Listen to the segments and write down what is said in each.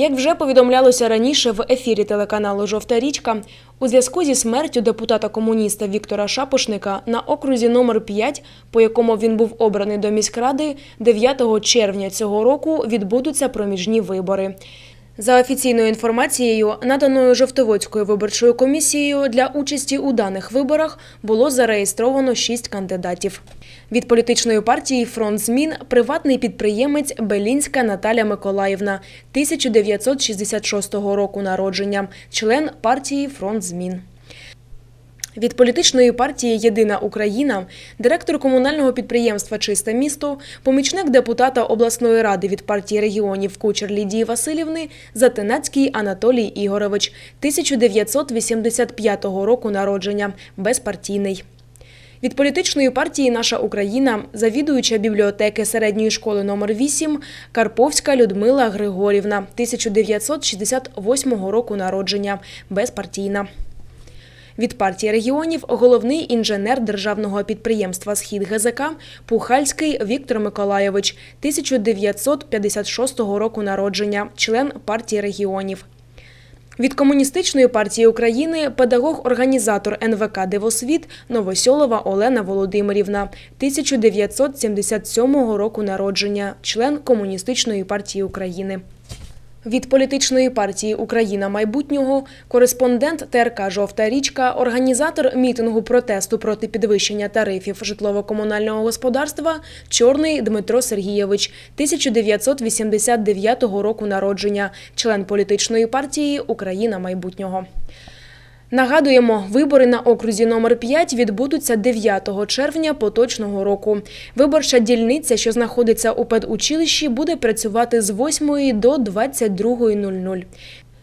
Як вже повідомлялося раніше в ефірі телеканалу Жовта річка, у зв'язку зі смертю депутата комуніста Віктора Шапошника на окрузі номер 5, по якому він був обраний до міськради, 9 червня цього року відбудуться проміжні вибори. За офіційною інформацією, наданою Жовтоводською виборчою комісією для участі у даних виборах було зареєстровано шість кандидатів. Від політичної партії Фронт змін приватний підприємець Белінська Наталя Миколаївна, 1966 року народження, член партії Фронт змін. Від політичної партії Єдина Україна, директор комунального підприємства Чисте місто, помічник депутата обласної ради від партії регіонів Кучер Лідії Васильівни, Затинацький Анатолій Ігорович, 1985 року народження, безпартійний. Від політичної партії Наша Україна, завідуюча бібліотеки середньої школи номер 8 Карповська Людмила Григорівна, 1968 року народження, безпартійна. Від партії регіонів головний інженер державного підприємства Схід ГЗК Пухальський Віктор Миколайович, 1956 року народження, член партії регіонів. Від комуністичної партії України педагог-організатор НВК Дивосвіт Новосьолова Олена Володимирівна, 1977 року народження, член комуністичної партії України. Від політичної партії Україна майбутнього кореспондент ТРК Жовта річка, організатор мітингу протесту проти підвищення тарифів житлово-комунального господарства Чорний Дмитро Сергійович, 1989 року народження, член політичної партії Україна майбутнього. Нагадуємо, вибори на окрузі номер 5 відбудуться 9 червня поточного року. Виборча дільниця, що знаходиться у педучилищі, буде працювати з 8 до 22.00.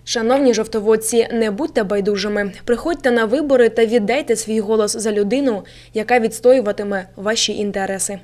Шановні жовтоводці, не будьте байдужими. Приходьте на вибори та віддайте свій голос за людину, яка відстоюватиме ваші інтереси.